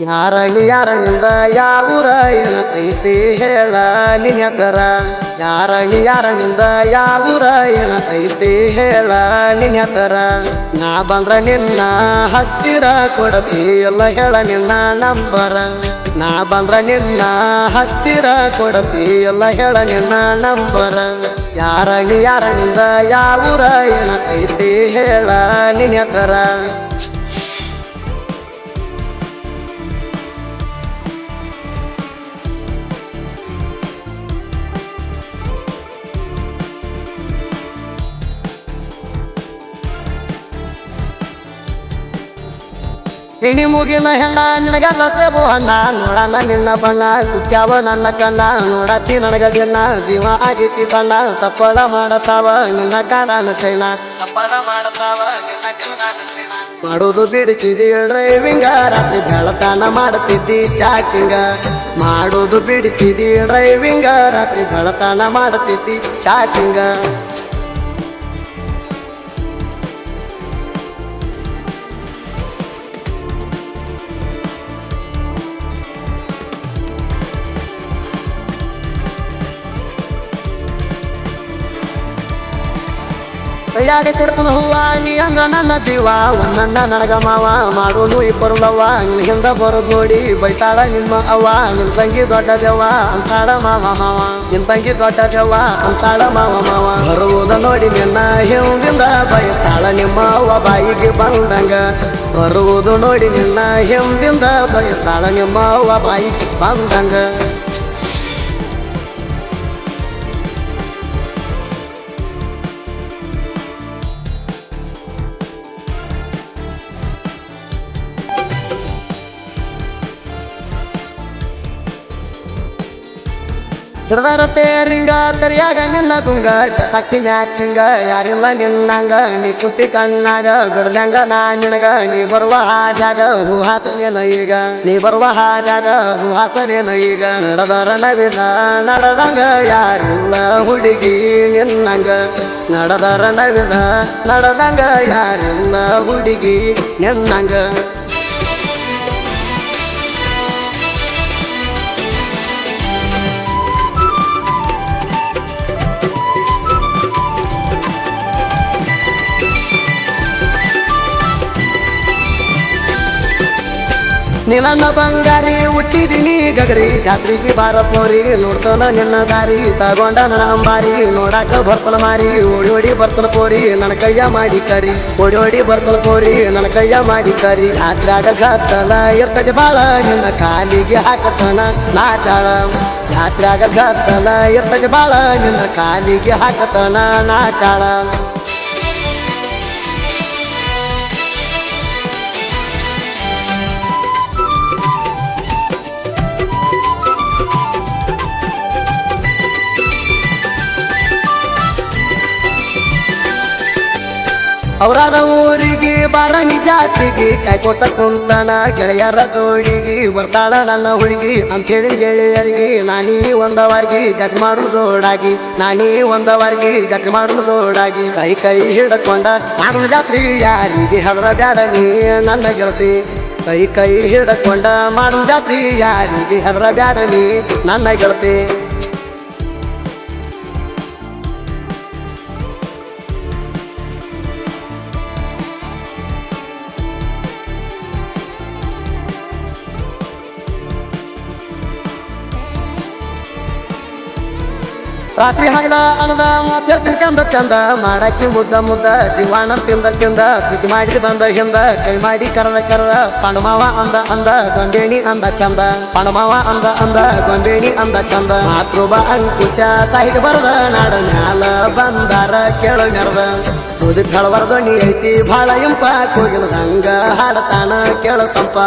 ಯಾರನಿ ಯಾರನಿಂದ ಯಾವೂರ ಏನೈತಿ ಹೇಳ ನಿನ್ಯಕರ ಯಾರಾಗಿ ಯಾರನಿಂದ ಯಾವೂರ ಏನೈತಿ ಹೇಳ ನಿನ್ಯಕರ ನಾ ಬಂದ್ರ ನಿನ್ನ ಹತ್ತಿರ ಕೊಡತಿ, ಎಲ್ಲ ಹೇಳ ನಿನ್ನ ನಂಬರ. ನಾ ಬಂದ್ರ ನಿನ್ನ ಹತ್ತಿರ ಕೊಡತಿ, ಎಲ್ಲ ಹೇಳ ನಿನ್ನ ನಂಬರ. ಯಾರಾಗಿ ಯಾರನಿಂದ ಯಾವೂರ ಏನೈತಿ ಹೇಳ ನಿನ್ ಇಣಿ ಮುಗಿನ ಹೆಣ್ಣ ನಿನಗ ಸೇಬು ಅನ್ನ ನೋಡಣ ನಿನ್ನ ಬಣ್ಣ ಕುಟ್ಯಾವ ನನ್ನ ಕಣ್ಣ. ನೋಡತಿ ನನಗ ದಿನ ಜೀವ ಆಗಿತಿ ಸಣ್ಣ. ಸಪ್ಪಳ ಮಾಡತಾವ ನಿನ್ನ ಕಾರಣ ಚೈನ. ಸಪ್ಪಳ ಮಾಡತಾವ ಮಾಡುದು ಬಿಡಿಸಿದಿ ಡ್ರೈವಿಂಗ ರಾತ್ರಿ ಬೆಳತಾನ ಮಾಡ್ತಿದ್ದಿ ಚಾಟಿಂಗ ಮಾಡುದು ಬಿಡಿಸಿದಿ ಡ್ರೈವಿಂಗ ರಾತ್ರಿ ಬೆಳತಾನ ಮಾಡ್ತಿದ್ದಿ ಚಾಟಿಂಗ ಕೈಯಾಗೆ ಕೊಡ್ತಾನ ಹೂವ, ನೀ ಅಣ್ಣ ನನ್ನ ಜೀವ. ಒಂದಣ್ಣ ನನಗ ಮಾವ, ಮಾಡೋನು ಇಬ್ಬರು ಲವ್ವ. ನಿನ್ ಹಿಂದ ಬರೋದ್ ನೋಡಿ ಬೈತಾಳ ನಿಮ್ಮ ಅವ್ವ. ನಿನ್ ತಂಗಿ ದೊಡ್ಡ ದೆವ್ವ, ಅಂತಾಳ ಮಾವ ಮಾವ. ನಿನ್ ತಂಗಿ ದೊಡ್ಡ ದೆವ್ವ, ಅಂತಾಳ ಮಾವ ಮಾವ. ಬರುವುದ ನೋಡಿ ನಿನ್ನ ಹಿಂದಿಂದ ಬೈತಾಳ ನಿಮ್ಮ ಅವ್ವ ಬಾಯಿಗೆ ಬಂದಂಗ. ಬರುವುದು ನೋಡಿ ನಿನ್ನ ಹಿಂದಿಂದ ಬೈತಾಳ ನಿಮ್ಮ ಅವ್ವ ಬಾಯಿಗೆ ಬಂದಂಗ. ಹಿಡ್ದಾರತ್ತೆ ರಿಂಗ ತರಿಯಾಗ ನಿನ್ನ ತುಂಗ ಹಕ್ಕಿ ಮ್ಯಾಚಿಂಗ, ಯಾರಿಲ್ಲ ನಿನ್ನಂಗ, ನೀ ಕುತ್ತಿ ಕಣ್ಣಾಗ ಗಡ್ದಂಗ ನಾ ನಿನಗ, ನೀ ಬರುವ ಹಾಜಾಗ, ಹೂ ಹಾಸನೇನ ಈಗ? ನೀ ಬರುವ ಹಾಜಾಗ, ಹೂ ಹಾಸನೇನ ಈಗ? ನಡೆದರ ನವಿದ ನಡೆದಂಗ ಯಾರಿಲ್ಲ ಹುಡುಗಿ ನಿನ್ನಂಗ. ನಡೆದರ ನವಿದ ನಡೆದಂಗ ಯಾರಿಲ್ಲ ಹುಡುಗಿ ನಿನ್ನಂಗ. ನಿನ್ನ ಬಂಗಾರಿ ಹುಟ್ಟಿದೀನಿ ಗಗರಿ. ಜಾತ್ರೆಗೆ ಬಾರಪ್ಪನವ್ರಿ ನೋಡ್ತಾನ ನಿನ್ನ ದಾರಿ. ತಗೊಂಡ ನನ್ನ ನೋಡಾಕ ಬರ್ತನ ಮಾರಿ. ಓಡಿ ಓಡಿ ಬರ್ತನ ಪೋರಿ, ನನ್ನ ಕೈಯ ಮಾಡಿ ಕರಿ. ಓಡಿ ಓಡಿ ಬರ್ತನ ಪೋರಿ, ನನ್ನ ಕೈಯ ಮಾಡಿ ಕರಿ. ಜಾತ್ರಾಗ ಗತ್ತಲ ಇರ್ತದೆ ಬಾಳ, ನಿನ್ನ ಕಾಲಿಗೆ ಹಾಕತನ ನಾಚಾಳ ಜಾತ್ರಾಗ ಗತ್ತಲ ಇರ್ತದೆ ಬಾಳ, ನಿನ್ನ ಕಾಲಿಗೆ ಹಾಕತನ ನಾಚಾಳ ಅವರಾದ ಊರಿಗೆ ಬಾರಣಿ ಜಾತಿಗೆ ಕೈ ಕೊಟ್ಟ ಕುಂತಣ ಗೆಳೆಯರ ಜೋಡಿಗೆ ಬರ್ತಾಳ ನನ್ನ ಹುಡುಗಿ. ಅಂತೇಳಿ ಗೆಳೆಯರಿಗೆ ನಾನೀ ಒಂದವರ್ಗಿ ಜಟ್ ಮಾಡು ಜೋಡಾಗಿ. ನಾನೀ ಒಂದವರ್ಗಿ ಜಟ್ ಮಾಡು ಜೋಡಾಗಿ. ಕೈ ಕೈ ಹಿಡ್ಕೊಂಡ ಮಾಡು ಜಾತ್ರಿ ಯಾರಿಗೆ ಹದ್ರ ಬ್ಯಾಡ ನೀ ನನ್ನ ಗೆಳತಿ? ಕೈ ಕೈ ಹಿಡ್ಕೊಂಡ ಮಾಡು ಜಾತ್ರಿ ಯಾರಿಗೆ ಹದ್ರ ಬ್ಯಾಡ ನೀ ನನ್ನ ಗೆಳತಿ? ರಾತ್ರಿ ಹಗಲ ಅನದ ತಿಳ್ಕೊಂಡ ಚಂದ ಮಾಡಾಕಿ ಮುದ್ದ ಮುದ್ದ ಜೀವಾಣ ತಿಂದ ತಿಂದ, ಪ್ರೀತಿ ಮಾಡಿದ ಬಂದ ಹಿಂದ, ಕೈ ಮಾಡಿ ಕರದ ಕರದ ಪಣಮಾವ ಅಂದ ಅಂದ ಗೊಂಡೇಣಿ ಅಂದ ಚಂದ. ಪಣಮಾವ ಅಂದ ಅಂದ ಗೊಂಡೇಣಿ ಅಂದ ಚಂದ. ಮಾತೃಬ ಅಂಕುಶ ಸಾಹಿತ್ಯ ಬರದ, ನಾಡ ಮ್ಯಾಲ ಬಂದಾರ ಕೇಳು ನೆರದ. ತುದಿ ಬೆಳವರ್ದ ನೀ ಐತಿ, ಭಾಳ ಇಂಪ ಕೋಗಿಲ ಹಂಗ ಹಾಡತಾನ ಕೇಳ ಸಂಪ.